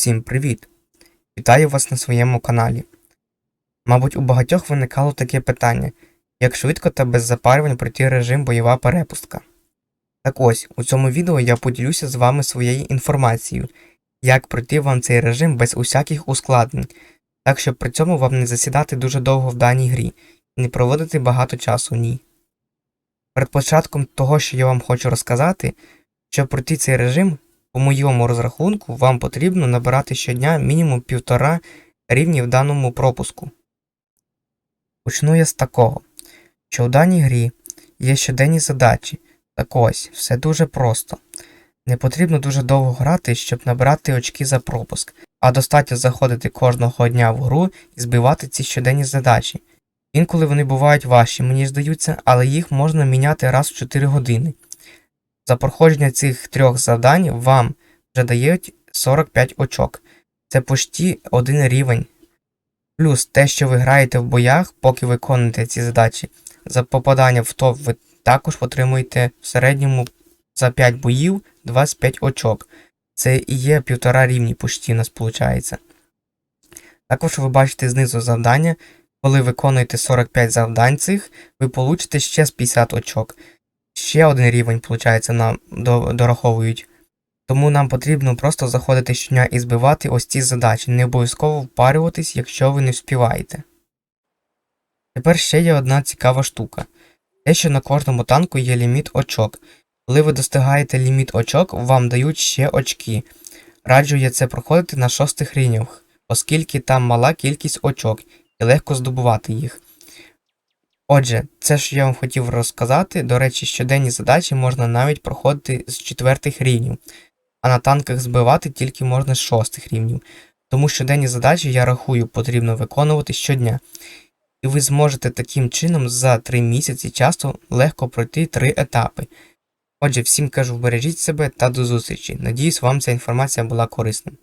Всім привіт! Вітаю вас на своєму каналі. Мабуть, у багатьох виникало таке питання: як швидко та без запарювань пройти режим бойова перепустка. Так ось, у цьому відео я поділюся з вами своєю інформацією, як пройти вам цей режим без усяких ускладнень, так щоб при цьому вам не засідати дуже довго в даній грі і не проводити багато часу в ній. Перед початком того, що я вам хочу розказати, щоб пройти цей режим, по моєму розрахунку, вам потрібно набирати щодня мінімум півтора рівні в даному пропуску. Почну я з такого, що у даній грі є щоденні задачі. Так ось, все дуже просто. Не потрібно дуже довго грати, щоб набирати очки за пропуск, а достатньо заходити кожного дня в гру і збивати ці щоденні задачі. Інколи вони бувають важчі, мені здаються, але їх можна міняти раз в 4 години. За проходження цих трьох завдань вам вже дають 45 очок. Це почти один рівень. Плюс те, що ви граєте в боях, поки виконуєте ці задачі, за попадання в топ ви також отримуєте в середньому за 5 боїв 25 очок. Це і є півтора рівні почти у нас виходить. Також ви бачите знизу завдання. Коли виконуєте 45 завдань цих, ви получите ще з 50 очок ще один рівень, виходить, нам дораховують. Тому нам потрібно просто заходити щодня і збивати ось ці задачі, не обов'язково впарюватись, якщо ви не вспіваєте. Тепер ще є одна цікава штука. Те, що на кожному танку є ліміт очок. Коли ви достигаєте ліміт очок, вам дають ще очки. Раджу я це проходити на шостих рівнях, оскільки там мала кількість очок і легко здобувати їх. Отже, це що я вам хотів розказати. До речі, щоденні задачі можна навіть проходити з четвертих рівнів, а на танках збивати тільки можна з шостих рівнів. Тому щоденні задачі, я рахую, потрібно виконувати щодня. І ви зможете таким чином за 3 місяці часто легко пройти 3 етапи. Отже, всім кажу, бережіть себе та до зустрічі. Надіюсь, вам ця інформація була корисною.